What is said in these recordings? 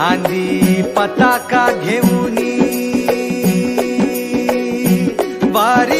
खांदी पताका घेऊनी वारी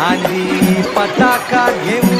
खांदी पताका घेऊन